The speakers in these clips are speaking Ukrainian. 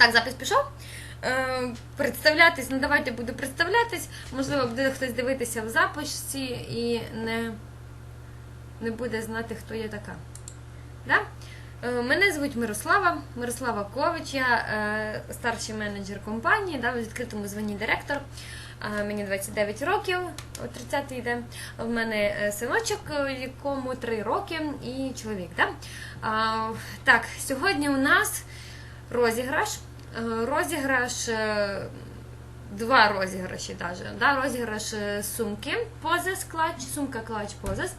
Так, запис пішов. Е, представлятись, ну давайте буду представлятись. Можливо, буде хтось дивитися в записі і не, не буде знати, хто я така. Да? Е, Мене звуть Мирослава, Мирослава Кович, я е, старший менеджер компанії, да, в відкритому званні директор. Мені 29 років, о 30 йде. В мене синочок, якому 3 роки, і чоловік. Да? Так, сьогодні у нас розіграш. Е, Розіграш, е, два розіграші даже. Да? Розіграш е, сумки Позес клач, сумка клач Позес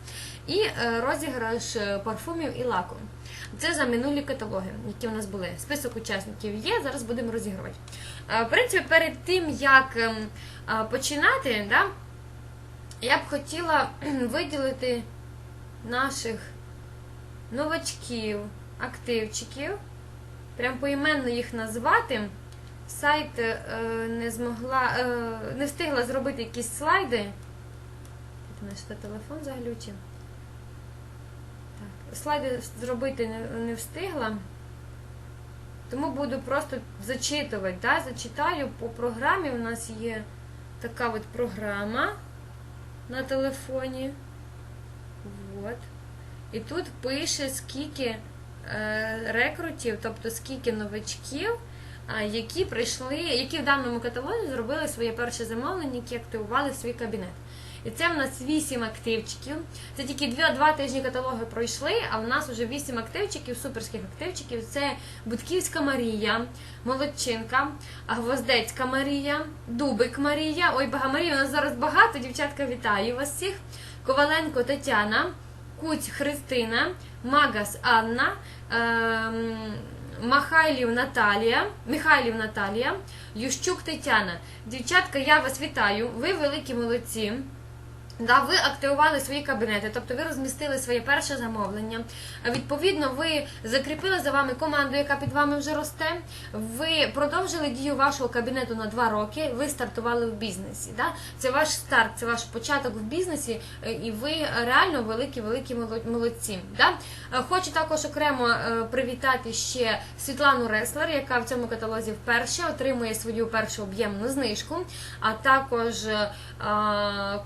і розіграш парфумів і лаку. Це за минулі каталоги, які у нас були. Список учасників є, зараз будемо розігрувати. В принципі, перед тим, як ем, починати, да, я б хотіла виділити наших новачків, активчиків, прям поіменно їх назвати. Сайт е, не змогла, е, не встигла зробити якісь слайди. Мене ще телефон заглючив. Слайди зробити не, не встигла. Тому буду просто зачитувати. Да? Зачитаю по програмі. У нас є така от програма на телефоні. Вот. І тут пише, скільки рекрутів, тобто скільки новачків, які прийшли, які в даному каталозі зробили своє перше замовлення, які активували свій кабінет. І це в нас 8 активчиків. Це тільки 2, 2 тижні каталоги пройшли, а в нас вже 8 активчиків, суперських активчиків. Це Будківська Марія, Молодчинка, Гвоздецька Марія, Дубик Марія. Ой, Бага Марія, у нас зараз багато. Дівчатка, вітаю вас всіх. Коваленко Тетяна, Куть Христина, Магас Анна. Михайлів Наталія, Михайлів Наталія, Ющук Тетяна. Дівчатка, я вас вітаю. Ви великі молодці. Да, ви активували свої кабінети, тобто ви розмістили своє перше замовлення. Відповідно, ви закріпили за вами команду, яка під вами вже росте. Ви продовжили дію вашого кабінету на два роки. Ви стартували в бізнесі. Да? Це ваш старт, це ваш початок в бізнесі, е, і ви реально великі, великі молодці. Да? Е, Хочу також окремо е, привітати ще Світлану Реслер, яка в цьому каталозі вперше отримує свою першу об'ємну знижку, а також е,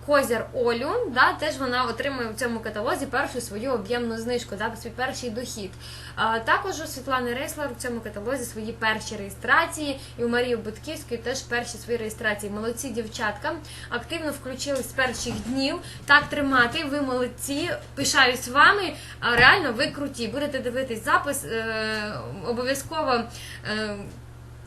Козяр Олю, да, теж вона отримує в цьому каталозі першу свою об'ємну знижку, да, свій перший дохід. А, також у Світлани Реслер в цьому каталозі свої перші реєстрації, і у Марії Будківської теж перші свої реєстрації. Молодці дівчатка, активно включились з перших днів. Так тримати, ви молодці, пишаюсь вами. А реально ви круті. Будете дивитись запис, е, обов'язково. Е,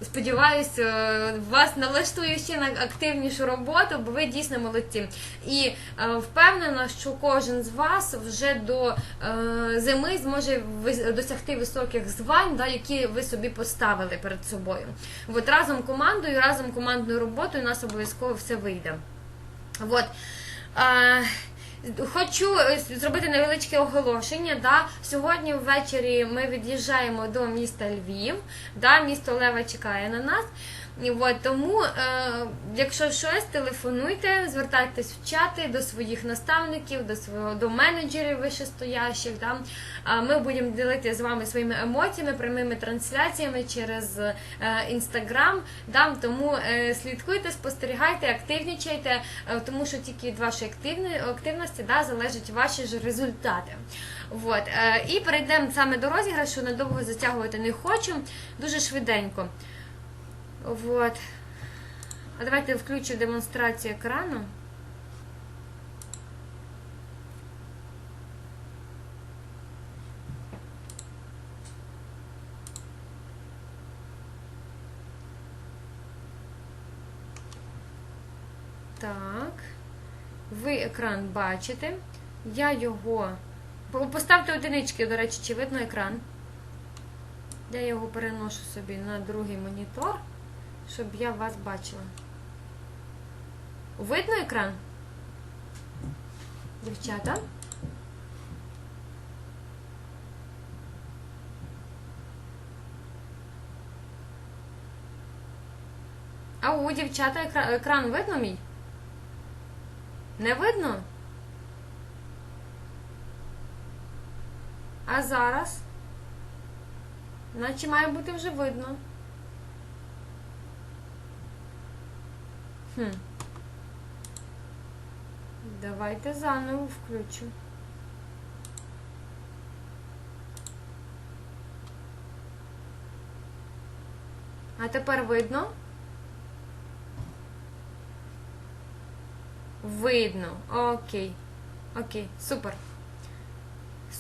Сподіваюсь, е, вас налаштую ще на активнішу роботу, бо ви дійсно молодці. І е, впевнена, що кожен з вас вже до е, зими зможе досягти високих звань, да, які ви собі поставили перед собою. От разом командою, разом командною роботою у нас обов'язково все вийде. От. Хочу е, зробити невеличке оголошення. Да? Сьогодні ввечері ми від'їжджаємо до міста Львів. Да? Місто Лева чекає на нас. От, тому, е, якщо щось, телефонуйте, звертайтесь в чати до своїх наставників, до свого до менеджерів вищестоящих. Да? А ми будемо ділитися з вами своїми емоціями, прямими трансляціями через інстаграм. да? Тому е, слідкуйте, спостерігайте, активнічайте, е, тому що тільки від вашої активної активності да, залежать ваші ж результати. Вот. Е, і перейдемо саме до розіграшу, надовго затягувати не хочу, дуже швиденько. Вот. А давайте включу демонстрацію екрану. Так. Ви екран бачите. Я його. По- Поставте одинички, до речі, чи видно екран. Я його переношу собі на другий монітор, щоб я вас бачила. Видно екран? Дівчата? Ау, дівчата, екра- екран видно мій? Не видно? А зараз? Наче має бути вже видно. Хм. Давайте заново включу. А тепер видно? Видно. Окей. Окей, супер.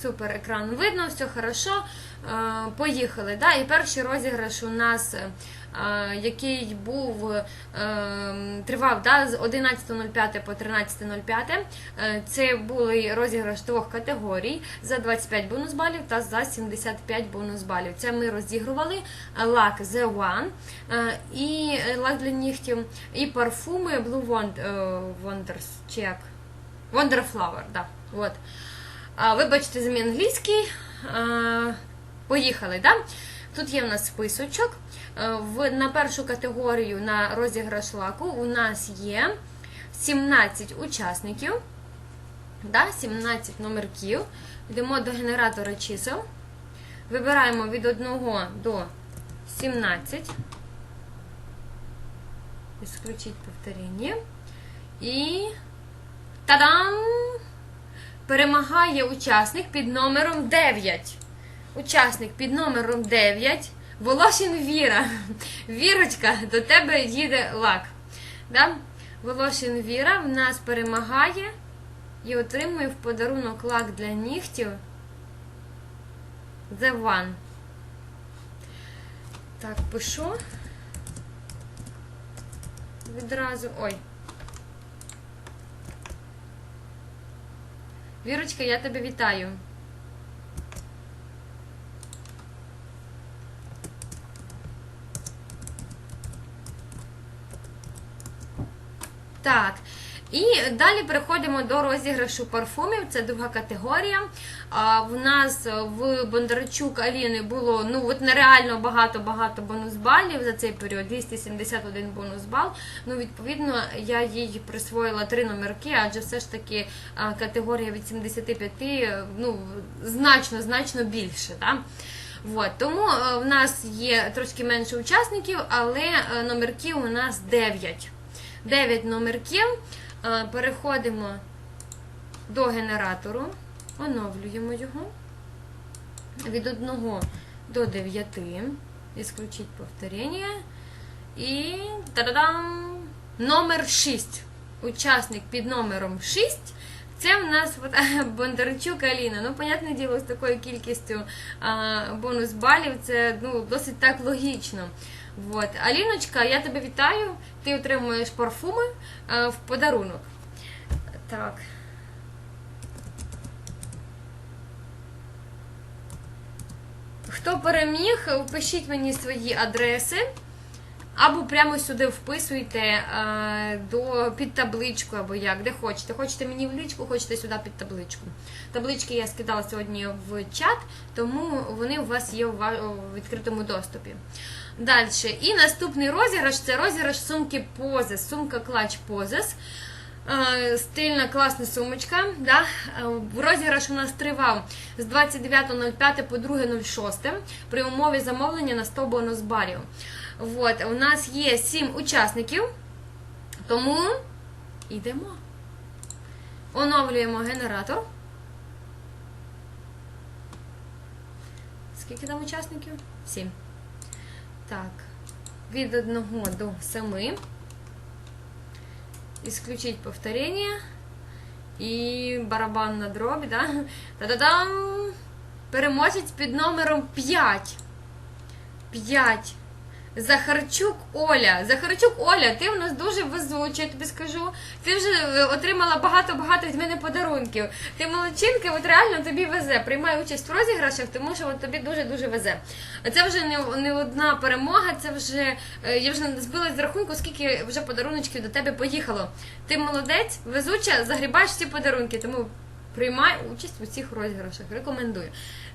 Супер, екран видно, все хорошо. Е, Поїхали. Да? І перший розіграш у нас, е, який був, е, тривав да, з 11.05 по 13.05. Е, Це були розіграш двох категорій за 25 бонус балів та за 75 бонус балів. Це ми розігрували лак The One і лак для нігтів, і парфуми Blue Wond- Wonders? Wonderflower, да. Вибачте за мій англійський. Поїхали, да? Тут є в нас списочок. Е, на першу категорію на розіграш лаку у нас є 17 учасників. Да? 17 номерків. Йдемо до генератора чисел. Вибираємо від 1 до 17. Исключить повторення. І Та-дам! Перемагає учасник під номером 9. Учасник під номером 9. Волошин Віра. Вірочка, до тебе їде лак. Да? Волошин Віра в нас перемагає і отримує в подарунок лак для нігтів The One. Так, пишу. Відразу. Ой. Вірочка, я тебе вітаю. Так. І далі переходимо до розіграшу парфумів. Це друга категорія. А, в нас в Бондарчук Аліни було ну от нереально багато-багато бонус балів за цей період. 271 бонус бал. Ну, відповідно, я їй присвоїла три номерки, адже все ж таки категорія від 75 ну, значно, значно більше. Да? Вот. Тому е, в нас є трошки менше учасників, але е, номерків у нас 9. 9 номерків. Е, Переходимо до генератору, оновлюємо його від 1 до 9. Ісключіть повторення. І та-дам! Номер 6. Учасник під номером 6. Це в нас Бондарчук Аліна. Ну, понятне діло, з такою кількістю а, бонус балів це ну, досить так логічно. Вот. Аліночка, я тебе вітаю. Ти отримуєш парфуми а, в подарунок. Так. Хто переміг, впишіть мені свої адреси. Або прямо сюди вписуйте е, до, під табличку, або як, де хочете. Хочете мені в лічку, хочете сюди під табличку. Таблички я скидала сьогодні в чат, тому вони у вас є у, відкритому доступі. Далі. І наступний розіграш це розіграш сумки Позес. Сумка клач Позес. Е, Стильна класна сумочка. Да? Е, Розіграш у нас тривав з 29.05 по 2.06 при умові замовлення на 100 бонус балів. Вот, у нас є 7 учасників, тому йдемо. Оновлюємо генератор. Скільки там учасників? 7. Так, від 1 до 7. Исключить повторення. І барабан на дробі, да? Та-да-дам! Переможець під номером 5. 5. Захарчук Оля. Захарчук Оля, ти в нас дуже везуча, я тобі скажу. Ти вже е, отримала багато-багато від мене подарунків. Ти молодчинка, от реально тобі везе. Приймай участь в розіграшах, тому що от тобі дуже-дуже везе. Це вже не, не одна перемога, це вже. е, Я вже збилась з рахунку, скільки вже подаруночків до тебе поїхало. Ти молодець, везуча, загрібаєш всі подарунки, тому приймай участь в усіх розіграшах. Рекомендую.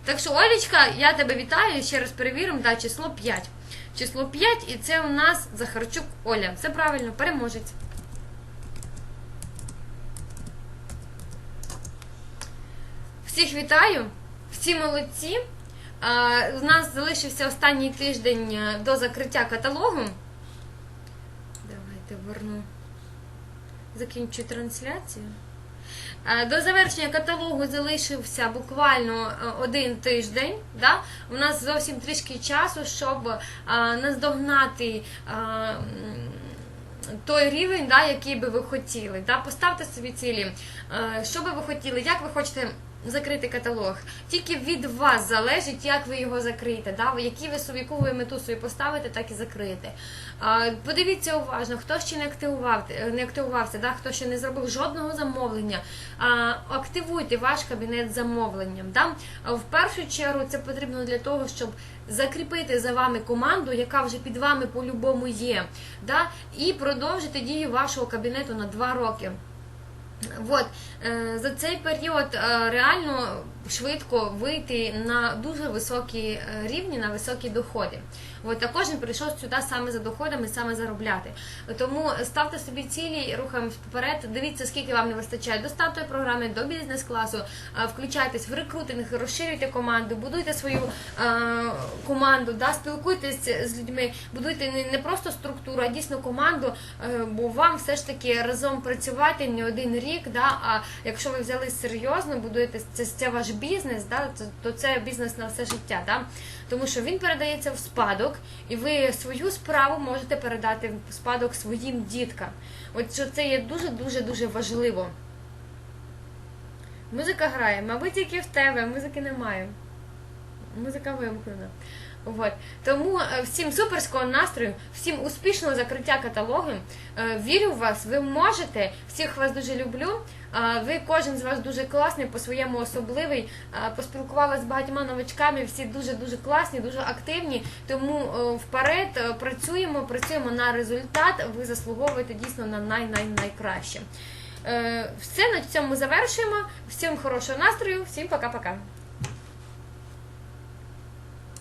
Так що, Олічка, я тебе вітаю. Ще раз перевіримо, да, число 5. Число 5, і це у нас Захарчук Оля. Все правильно, переможець. Всіх вітаю, всі молодці. У нас залишився останній тиждень е, до закриття каталогу. Давайте верну Закінчу трансляцію. Е, До завершення каталогу залишився буквально е, один тиждень. Да? У нас зовсім трішки часу, щоб е, наздогнати той рівень, да, який би ви хотіли. Да? Поставте собі цілі. Що би ви хотіли, як ви хочете закрити каталог? Тільки від вас залежить, як ви його закриєте. Да? Які ви яку ви мету собі поставите, так і закриєте. Е, Подивіться уважно, хто ще не активував, не активувався, да? хто ще не зробив жодного замовлення. Активуйте ваш кабінет замовленням. Да? В першу чергу це потрібно для того, щоб закріпити за вами команду, яка вже під вами по-любому є, да? і продовжити дію вашого кабінету на 2 роки. От, е, за цей період е, реально швидко вийти на дуже високі е, рівні, на високі доходи. От, а кожен прийшов сюди саме за доходами, саме заробляти. Тому ставте собі цілі рухаємось вперед. Дивіться, скільки вам не вистачає до стартової програми, до бізнес-класу. Е, Включайтесь в рекрутинг, розширюйте команду, будуйте свою е, команду, да, спілкуйтесь з людьми, будуйте не, не просто структуру, а дійсно команду, е, бо вам все ж таки разом працювати не один рік. Да, а якщо ви взяли серйозно, будуєте це, це ваш бізнес, да, то, то це бізнес на все життя. Да, тому що він передається в спадок, і ви свою справу можете передати в спадок своїм діткам. От що це є дуже дуже дуже важливо. Музика грає, мабуть, тільки в тебе, музики немає. Музика вимкнена. От. Тому е, всім суперського настрою, всім успішного закриття каталогу. Е, Вірю в вас, ви можете. Всіх вас дуже люблю. Е, Ви кожен з вас дуже класний, по-своєму особливий. Поспілкувалася з багатьма новачками, всі дуже дуже класні, дуже активні. Тому вперед працюємо, працюємо на результат. Ви заслуговуєте дійсно на най-най-найкраще. Все на цьому завершуємо. Всім хорошого настрою, всім пока-пока.